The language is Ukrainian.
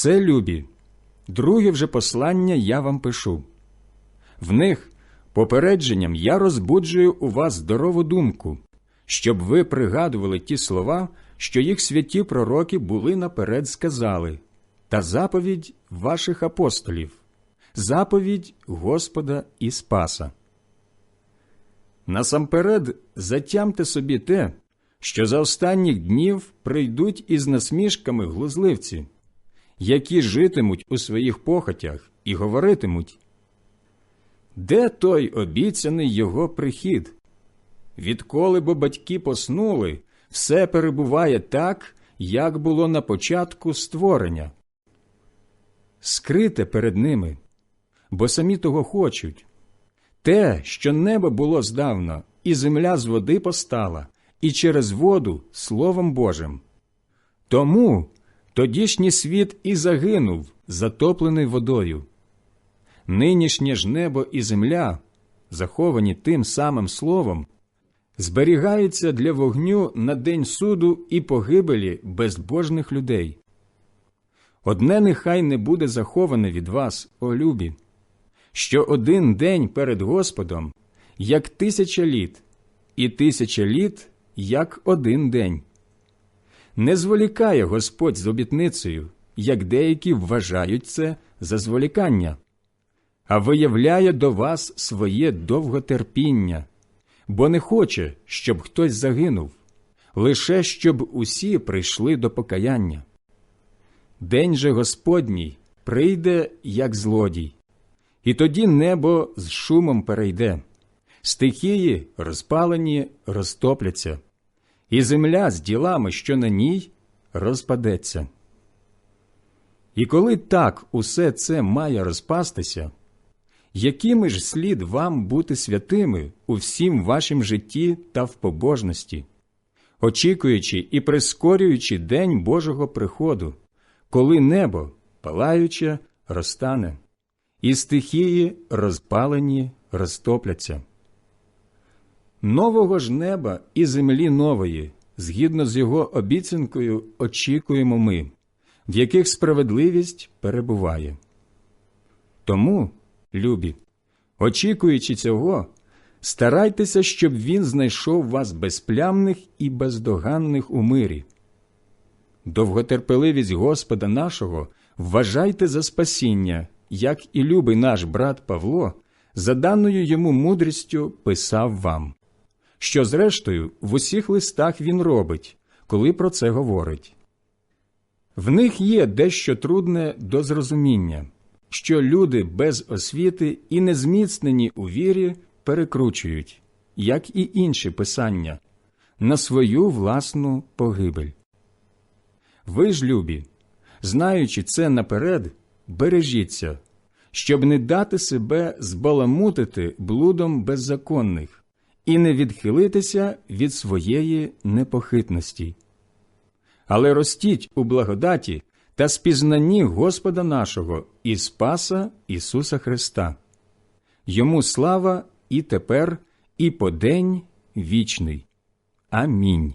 Це любі, друге вже послання я вам пишу. В них попередженням я розбуджую у вас здорову думку, щоб ви пригадували ті слова, що їх святі пророки були наперед сказали, та заповідь ваших апостолів, заповідь Господа і Спаса. Насамперед затямте собі те, що за останніх днів прийдуть із насмішками глузливці, які житимуть у своїх похотях і говоритимуть. Де той обіцяний його прихід? Відколи бо батьки поснули, все перебуває так, як було на початку створення. Скрите перед ними, бо самі того хочуть. Те, що небо було здавна, і земля з води постала, і через воду Словом Божим. Тому тодішній світ і загинув, затоплений водою. Нинішнє ж небо і земля, заховані тим самим словом, зберігаються для вогню на день суду і погибелі безбожних людей. Одне нехай не буде заховане від вас, о любі, що один день перед Господом, як тисяча літ, і тисяча літ, як один день. Не зволікає Господь з обітницею, як деякі вважають це за зволікання, а виявляє до вас своє довготерпіння, бо не хоче, щоб хтось загинув, лише щоб усі прийшли до покаяння. День же Господній прийде, як злодій, і тоді небо з шумом перейде, стихії розпалені розтопляться, і земля з ділами, що на ній, розпадеться. І коли так усе це має розпастися, якими ж слід вам бути святими у всім вашім житті та в побожності, очікуючи і прискорюючи день Божого приходу, коли небо, палаюче, розтане, і стихії розпалені розтопляться. Нового ж неба і землі нової, згідно з його обіцянкою, очікуємо ми, в яких справедливість перебуває. Тому, любі, очікуючи цього, старайтеся, щоб він знайшов вас безплямних і бездоганних у мирі. Довготерпеливість Господа нашого вважайте за спасіння, як і любий наш брат Павло, за даною йому мудрістю писав вам, що, зрештою, в усіх листах він робить, коли про це говорить. В них є дещо трудне до зрозуміння, що люди без освіти і незміцнені у вірі перекручують, як і інші писання, на свою власну погибель. Ви ж, любі, знаючи це наперед, бережіться, щоб не дати себе збаламутити блудом беззаконних і не відхилитися від своєї непохитності. Але ростіть у благодаті та спізнанні Господа нашого і Спаса Ісуса Христа. Йому слава і тепер, і по день вічний. Амінь.